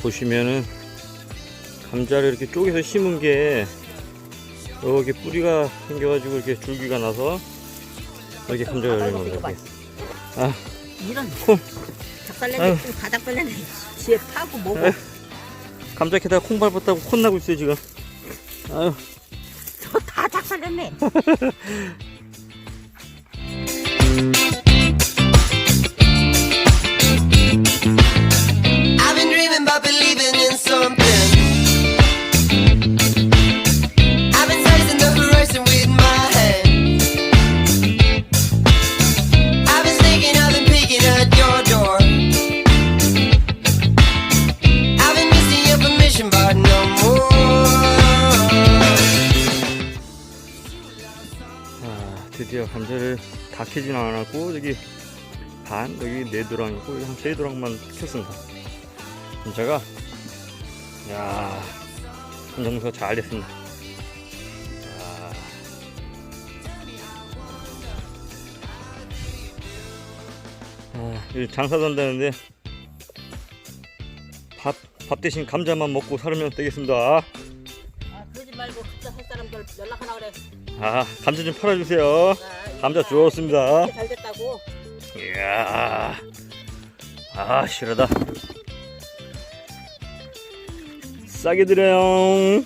보시면은 감자를 이렇게 쪼개서 심은 게 여기 뿌리가 생겨가지고 이렇게 줄기가 나서 이렇게 감자가 열리는 거예요. 봐. 아, 이런 아유. 좀 바닥벌레는 지에 파고 아유. 감자 캐다가 콩 밟았다고 혼나고 있어요 지금. 아유, 저다 작살냈네. 드디어 감자를 다 캐진 않았고 여기 반 여기 네 도랑 있고 여기 한세 도랑만 켰습니다. 감자가 야 감자농사 잘 됐습니다. 야. 아, 여기 장사 산다는데 밥, 밥 대신 감자만 먹고 살면 되겠습니다. 아, 그러지 말고 각자 할 사람들 연락하라 그래. 아, 감자 좀 팔아주세요. 아, 감자. 이렇게 잘 됐다고. 이야, 아, 싫어다. 싸게 드려요.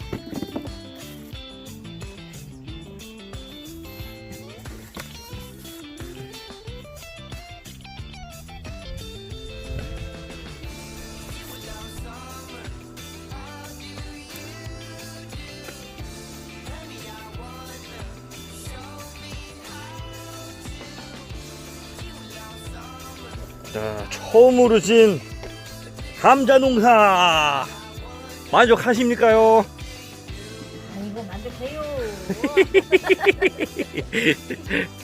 자, 처음으로 진 감자 농사 만족하십니까요? 아이고 만족해요.